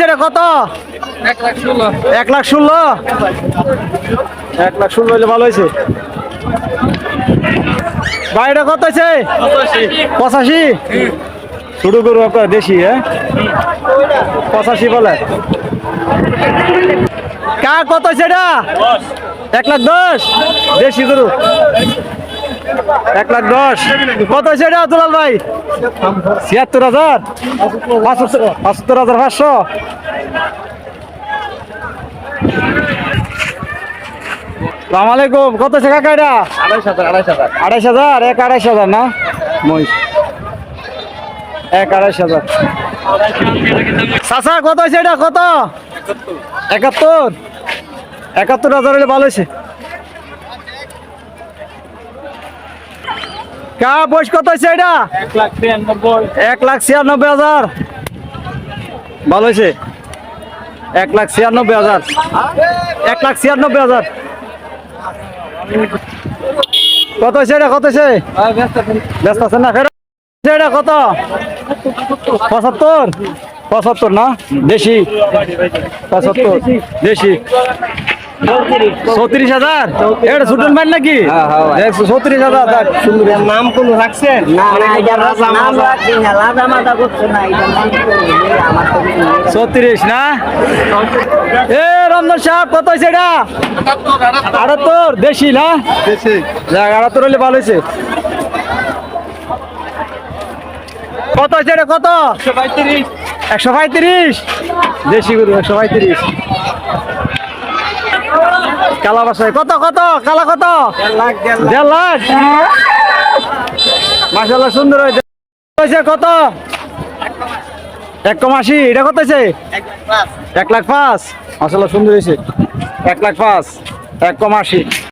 হয়েছে রে কত? এক লাখ ষোলো। এক লাখ ষোলো হইলে ভালো হয়েছে। বাইরে কত হয়েছে? পঁচাশি। শুরু করু আপনার দেশি হ্যাঁ? পঁচাশি বলে। কা কত হয়েছে এটা? এক লাখ দশ? দেশি গরু। এক লাখ দশ। কত হয়েছে এটা দুলাল ভাই? ছিয়াত্তর হাজার? পাঁচাত্তর হাজার পাঁচশো। আলাইকুম কত আছে কাকা এটা? আড়াইশ হাজার আড়াইশ হাজার। আড়াইশ হাজার এক আড়াইশ হাজার না? মহিষ। এক আড়াইশ হাজার। চাচা কত আছে এটা কত? একাত্তর। একাত্তর হাজার হলে ভালো হয়েছে। কা বয়স কত হয়েছে এটা? এক লাখ ছিয়ানব্বই। হাজার। ভালো হয়েছে? এক লাখ ছিয়ানব্বই হাজার। এক লাখ ছিয়ানব্বই হাজার। কত হয়েছে এটা? কত হয়েছে? ব্যস্ত আছেন। না? এটা কত? পঁচাত্তর? পঁচাত্তর না? দেশি। পঁচাত্তর। দেশি। চৌত্রিশ হাজার? এটা ছুটন ভাই নাকি? দেখছ চৌত্রিশ হাজার নাম কোন রাখছেন? না। চৌত্রিশ এ রমজান সাহেব কত হয়েছে এটা? আটাত্তর দেশি না? যাক আটাত্তর হলে ভালো হয়েছে কত হয়েছে এটা কত? একশো পঁয়ত্রিশ? দেশি গরু একশো পঁয়ত্রিশ। কালা বাসায় কত কত কালা কত? দেড় লাখ মাসাল্লাহ সুন্দর হয়েছে। কত? এক কম আশি এটা কত হয়েছে? এক লাখ পাঁচ। মাসাল্লাহ সুন্দর হয়েছে। এক লাখ পাঁচ এক কম আশি।